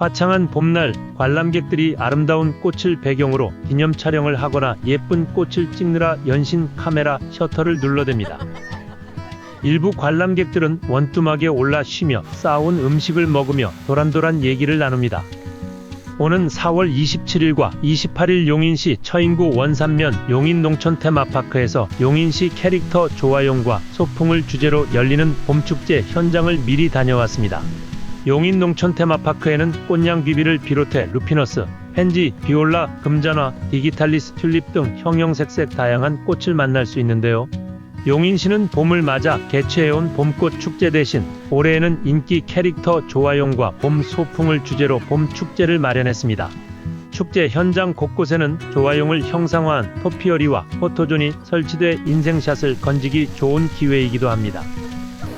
화창한 봄날 관람객들이 아름다운 꽃을 배경으로 기념 촬영을 하거나 예쁜 꽃을 찍느라 연신 카메라 셔터를 눌러댑니다. 일부 관람객들은 원두막에 올라 쉬며 싸온 음식을 먹으며 도란도란 얘기를 나눕니다. 오는 4월 27일과 28일 용인시 처인구 원산면 용인 농촌 테마파크에서 용인시 캐릭터 조화용과 소풍을 주제로 열리는 봄축제 현장을 미리 다녀왔습니다. 용인 농촌 테마파크에는 꽃냥 비비를 비롯해 루피너스, 펜지, 비올라, 금잔화, 디기탈리스 튤립 등 형형색색 다양한 꽃을 만날 수 있는데요. 용인시는 봄을 맞아 개최해온 봄꽃 축제 대신 올해에는 인기 캐릭터 조화용과 봄 소풍을 주제로 봄 축제를 마련했습니다. 축제 현장 곳곳에는 조화용을 형상화한 토피어리와 포토존이 설치돼 인생샷을 건지기 좋은 기회이기도 합니다.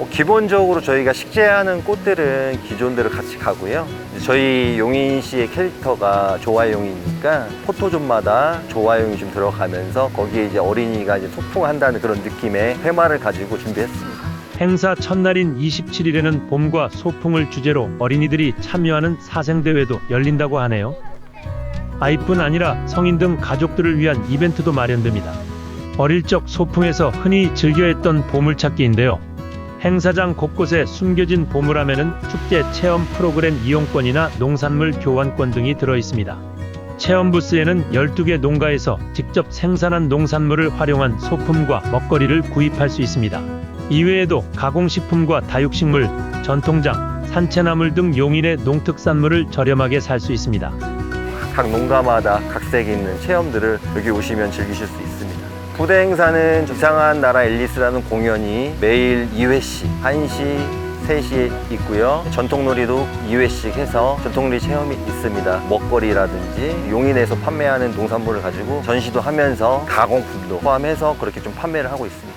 어, 기본적으로 저희가 식재하는 꽃들은 기존대로 같이 가고요. 저희 용인시의 캐릭터가 조화용이니까 포토존마다 조화용이 좀 들어가면서 거기에 이제 어린이가 이제 소풍한다는 그런 느낌의 테마를 가지고 준비했습니다. 행사 첫날인 27일에는 봄과 소풍을 주제로 어린이들이 참여하는 사생대회도 열린다고 하네요. 아이뿐 아니라 성인 등 가족들을 위한 이벤트도 마련됩니다. 어릴 적 소풍에서 흔히 즐겨했던 보물찾기인데요. 행사장 곳곳에 숨겨진 보물함에는 축제 체험 프로그램 이용권이나 농산물 교환권 등이 들어 있습니다. 체험 부스에는 12개 농가에서 직접 생산한 농산물을 활용한 소품과 먹거리를 구입할 수 있습니다. 이외에도 가공식품과 다육식물, 전통장, 산채나물 등 용인의 농특산물을 저렴하게 살 수 있습니다. 각 농가마다 각색 있는 체험들을 여기 오시면 즐기실 수 있습니다. 부대 행사는 이상한 나라 앨리스라는 공연이 매일 2회씩 1시, 3시에 있고요. 전통놀이도 2회씩 해서 전통놀이 체험이 있습니다. 먹거리라든지 용인에서 판매하는 농산물을 가지고 전시도 하면서 가공품도 포함해서 그렇게 좀 판매를 하고 있습니다.